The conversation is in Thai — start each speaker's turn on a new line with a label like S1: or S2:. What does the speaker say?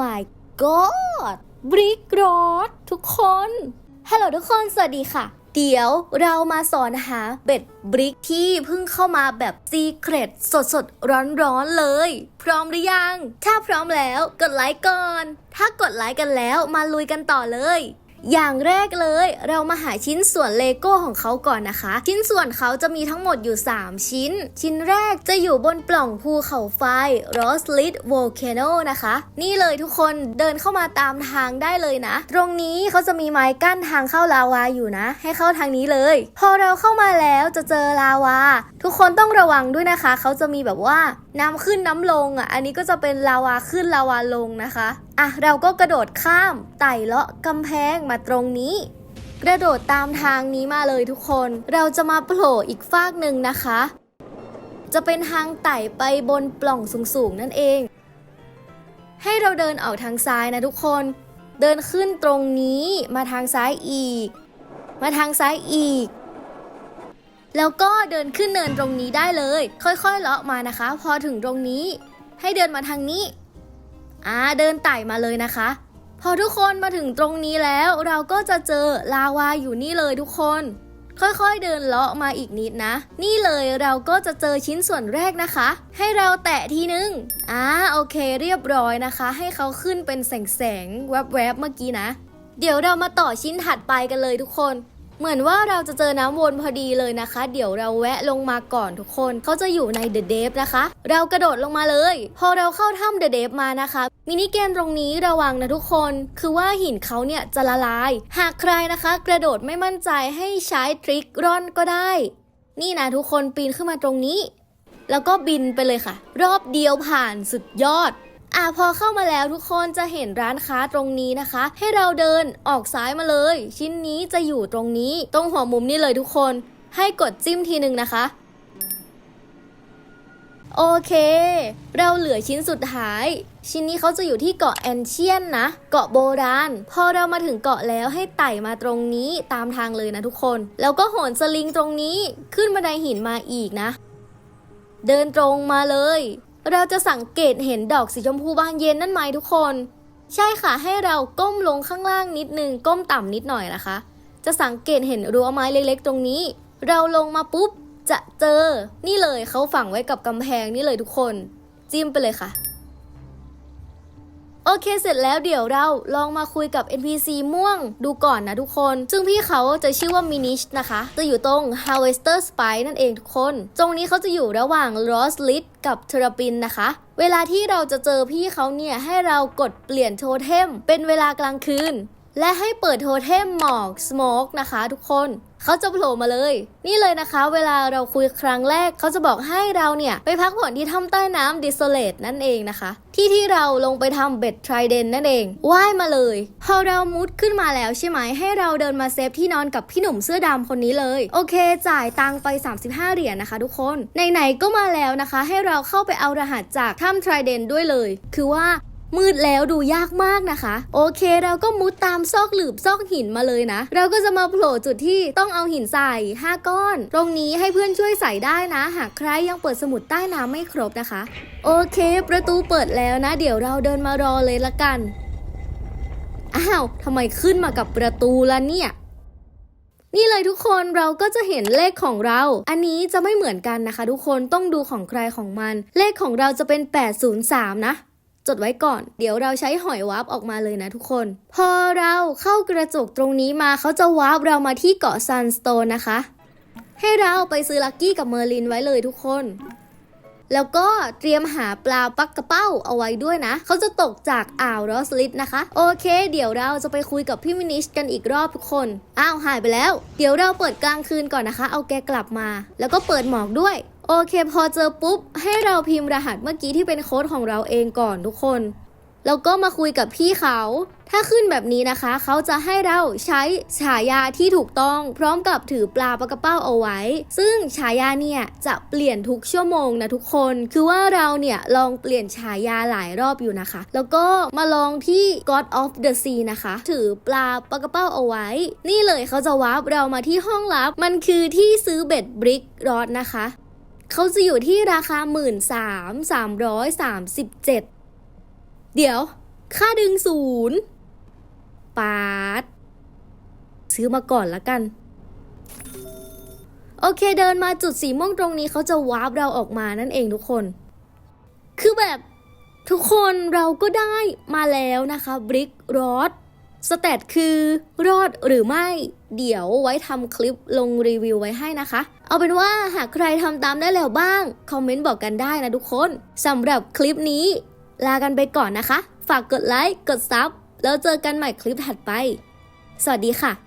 S1: my god บริกรอดทุกคน ฮัลโหลทุกคน สวัสดีค่ะ เดี๋ยวเรามาสอนหาเบ็ดบริกที่เพิ่งเข้ามาแบบซีเครตสดสดร้อนร้อนเลย พร้อมหรือยัง ถ้าพร้อมแล้วกดไลค์ก่อน ถ้ากดไลค์กันแล้วมาลุยกันต่อเลย อย่างแรกเลย เรามาหาชิ้นส่วนเลโก้ของเขาก่อนนะคะ ชิ้นส่วนเขาจะมีทั้งหมดอยู่ 3 ชิ้น ชิ้นแรกจะอยู่บนปล่องภูเขาไฟ Roslit Volcano นะคะ นี่เลยทุกคนเดินเข้ามาตามทางได้เลยนะ ตรงนี้เขาจะมีไม้กั้นทางเข้าลาวาอยู่นะ ให้เข้าทางนี้เลย พอเราเข้ามาแล้วจะเจอลาวา ทุกคนต้องระวังด้วยนะคะ เขาจะมีแบบว่า น้ำขึ้นน้ำลงอะ อันนี้ก็จะเป็นลาวาขึ้นลาวาลงนะคะ อะ เราก็กระโดดข้ามไต่เลาะกำแพงมาตรงนี้ กระโดดตามทางนี้มาเลยทุกคน เราจะมาโผล่อีกฟากหนึ่งนะคะ จะเป็นทางไต่ไปบนปล่องสูงๆนั่นเอง ให้เราเดินออกทางซ้ายนะทุกคน เดินขึ้นตรงนี้มาทางซ้ายอีก มาทางซ้ายอีก แล้วก็เดินขึ้นเนินตรงนี้ได้เลย ค่อยๆเลาะมานะคะ พอถึงตรงนี้ ให้เดินมาทางนี้อ่าเดินไต่มาเลยนะคะ พอทุกคนมาถึงตรงนี้แล้วเราก็จะเจอลาวาอยู่นี่เลยทุกคน ค่อยๆเดินเลาะมาอีกนิดนะ นี่เลยเราก็จะเจอชิ้นส่วนแรกนะคะ ให้เราแตะทีนึงอ่าโอเคเรียบร้อยนะคะ ให้เขาขึ้นเป็นแสงๆแวบๆเมื่อกี้นะ เดี๋ยวเรามาต่อชิ้นถัดไปกันเลยทุกคน เหมือนว่าเราจะเจอน้ำวนพอดีเลยนะคะ เดี๋ยวเราแวะลงมาก่อนทุกคนเขาจะอยู่ในเดอะเดฟนะคะ เรากระโดดลงมาเลย พอเราเข้าถ้ำเดอะเดฟมานะคะ มินิเกมตรงนี้ระวังนะทุกคน คือว่าหินเขาเนี่ยจะละลาย หากใครนะคะ กระโดดไม่มั่นใจให้ใช้ทริกร่อนก็ได้ นี่นะทุกคนปีนขึ้นมาตรงนี้ แล้วก็บินไปเลยค่ะ รอบเดียวผ่านสุดยอด อะพอเข้ามาแล้วทุกคนจะเห็นร้านค้าตรงนี้นะคะ ให้เราเดินออกซ้ายมาเลย ชิ้นนี้จะอยู่ตรงนี้ ตรงหัวมุมนี่เลยทุกคน ให้กดจิ้มทีหนึ่งนะคะโอเค เราเหลือชิ้นสุดท้าย ชิ้นนี้เขาจะอยู่ที่เกาะแอนเชียนนะ เกาะโบราณ พอเรามาถึงเกาะแล้วให้ไต่มาตรงนี้ตามทางเลยนะทุกคน แล้วก็โหนสลิงตรงนี้ ขึ้นบันไดหินมาอีกนะ เดินตรงมาเลย เราจะสังเกตเห็นดอกสีชมพูบานเย็นนั่นไหมทุกคน ใช่ค่ะให้เราก้มลงข้างล่างนิดนึงก้มต่ำนิดหน่อยนะคะ จะสังเกตเห็นรั้วไม้เล็กๆ ตรงนี้ เราลงมาปุ๊บจะเจอ นี่เลยเขาฝังไว้กับกำแพงนี่เลยทุกคน จิ้มไปเลยค่ะ โอเคเสร็จแล้วเดี๋ยวเราลองมาคุยกับ NPC ม่วงดูก่อนนะทุกคน ซึ่งพี่เขาจะชื่อว่ามินิชนะคะ จะอยู่ตรง Harvester Spy นั่นเองทุกคน ตรงนี้เขาจะอยู่ระหว่าง Ross l i t กับเทราปินนะคะ เวลาที่เราจะเจอพี่เขาเนี่ยให้เรากดเปลี่ยนโทเทมเป็นเวลากลางคืน และให้เปิดโทเทมหมอก Smoke นะคะทุกคนเขาจะโผล่มาเลย นี่เลยนะคะ เวลาเราคุยครั้งแรกเขาจะบอกให้เราเนี่ย ไปพักผ่อนที่ถ้ำใต้น้ำดิสโซเลตนั่นเองนะคะ ที่ที่เราลงไปทำเบ็ดทริเดนนั่นเองว่ายมาเลย พอเรามุดขึ้นมาแล้วใช่ไหม ให้เราเดินมาเซฟที่นอนกับพี่หนุ่มเสื้อดำคนนี้เลย โอเค จ่ายตังไป 35 เหรียญนะคะ ทุกคนไหนๆก็มาแล้วนะคะ ให้เราเข้าไปเอารหัสจากถ้ำทริเดนด้วยเลย คือว่า มืดแล้วดูยากมากนะคะ โอเคเราก็มุดตามซอกหลืบซอกหินมาเลยนะ เราก็จะมาโผล่จุดที่ต้องเอาหินใส่ 5 ก้อน ตรงนี้ให้เพื่อนช่วยใส่ได้นะ หากใครยังเปิดสมุดใต้น้ำไม่ครบนะคะ โอเค ประตูเปิดแล้วนะ เดี๋ยวเราเดินมารอเลยละกัน อ้าวทำไมขึ้นมากับประตูละเนี่ยนี่เลยทุกคนเราก็จะเห็นเลขของเรา อันนี้จะไม่เหมือนกันนะคะ ทุกคนต้องดูของใครของมัน เลขของเราจะเป็น 803 นะ จดไว้ก่อน เดี๋ยวเราใช้หอยวาร์ปออกมาเลยนะทุกคน พอเราเข้ากระจกตรงนี้มาเขาจะวาร์ปเรามาที่เกาะซันสโตนนะคะ ให้เราไปซื้อลักกี้กับเมอร์ลินไว้เลยทุกคนแล้วก็เตรียมหาปลาปักกระเป้าเอาไว้ด้วยนะ เขาจะตกจากอ่าวรอสลิดนะคะ โอเค เดี๋ยวเราจะไปคุยกับพี่มินิชกันอีกรอบทุกคน อ้าวหายไปแล้ว เดี๋ยวเราเปิดกลางคืนก่อนนะคะ เอาแกกลับมา แล้วก็เปิดหมอกด้วย โอเคพอเจอปุ๊บ ให้เราพิมพ์รหัสเมื่อกี้ที่เป็นโค้ดของเราเองก่อนทุกคน แล้วก็มาคุยกับพี่เขา ถ้าขึ้นแบบนี้นะคะ เขาจะให้เราใช้ฉายาที่ถูกต้อง พร้อมกับถือปลาปลากระเป้าเอาไว้ ซึ่งฉายาเนี่ยจะเปลี่ยนทุกชั่วโมงนะทุกคน คือว่าเราเนี่ยลองเปลี่ยนฉายาหลายรอบอยู่นะคะ แล้วก็มาลองที่ God of the Sea นะคะ ถือปลาปลากระเป้าเอาไว้ นี่เลยเขาจะวาร์ปเรามาที่ห้องลับ มันคือที่ซื้อเบ็ดบริกรอดนะคะ เขาจะอยู่ที่ราคา 1 3 3 3 7 เดี๋ยว ค่าดึงศูนย์ปาดซื้อมาก่อนละกัน โอเคเดินมาจุดสีม่วงตรงนี้เขาจะวาร์ปเราออกมานั่นเองทุกคน คือแบบทุกคนเราก็ได้มาแล้วนะคะบริกรอด สเตตคือรอดหรือไม่ เดี๋ยวไว้ทำคลิปลงรีวิวไว้ให้นะคะ เอาเป็นว่าหากใครทำตามได้แล้วบ้าง คอมเมนต์บอกกันได้นะทุกคนสำหรับคลิปนี้ ลากันไปก่อนนะคะ ฝากกดไลค์ กดซับแล้วเจอกันใหม่คลิปถัดไป สวัสดีค่ะ